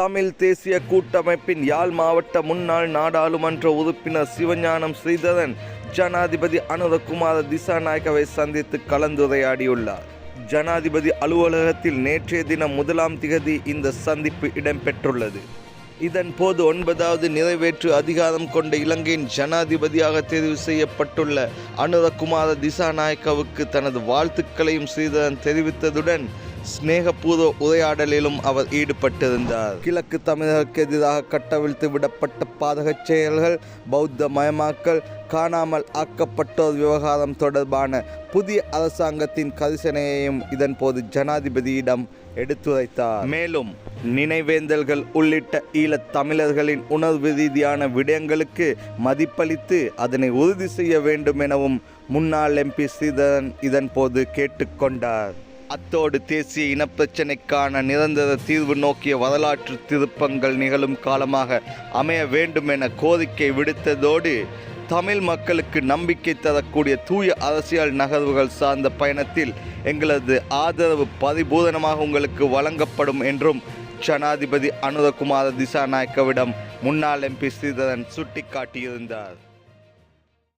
தமிழ் தேசிய கூட்டமைப்பின் யாழ் மாவட்ட முன்னாள் நாடாளுமன்ற உறுப்பினர் சிவஞானம் ஸ்ரீதரன் ஜனாதிபதி அனுரகுமார திசாநாயக்கவை சந்தித்து கலந்துரையாடியுள்ளார். ஜனாதிபதி அலுவலகத்தில் நேற்றைய தினம் முதலாம் திகதி இந்த சந்திப்பு இடம்பெற்றுள்ளது. இதன் போது ஒன்பதாவது நிறைவேற்று அதிகாரம் கொண்ட இலங்கையின் ஜனாதிபதியாக தெரிவு செய்யப்பட்டுள்ள அனுரகுமார திசாநாயக்கவுக்கு தனது வாழ்த்துக்களையும் ஸ்ரீதரன் தெரிவித்ததுடன் சிநேகபூர்வ உரையாடலிலும் அவர் ஈடுபட்டிருந்தார். கிழக்கு தமிழருக்கு எதிராக கட்டவிழ்த்து விடப்பட்ட பாதகச் செயல்கள் பௌத்த மயமாக்கல் காணாமல் ஆக்கப்பட்டோர் விவகாரம் தொடர்பான புதிய அரசாங்கத்தின் கரிசனையையும் இதன்போது ஜனாதிபதியிடம் எடுத்துரைத்தார். மேலும் நினைவேந்தல்கள் உள்ளிட்ட ஈழத் தமிழர்களின் உணர்வு ரீதியான விடயங்களுக்கு மதிப்பளித்து அதனை உறுதி செய்ய வேண்டும் எனவும் முன்னாள் எம்பி ஸ்ரீதரன் இதன்போது கேட்டுக்கொண்டார் அத்தோடு தேசிய இனப்பிரச்சினைக்கான நிரந்தர தீர்வு நோக்கிய வரலாற்று திருப்பங்கள் நிகழும் காலமாக அமைய வேண்டும் என கோரிக்கை விடுத்ததோடு தமிழ் மக்களுக்கு நம்பிக்கை தரக்கூடிய தூய அரசியல் நகர்வுகள் சார்ந்த பயணத்தில் எங்களது ஆதரவு பரிபூரணமாக உங்களுக்கு வழங்கப்படும் என்றும் ஜனாதிபதி அனுரகுமார திசாநாயக்கவிடம் முன்னாள் எம்பி ஸ்ரீதரன் சுட்டிக்காட்டியிருந்தார்.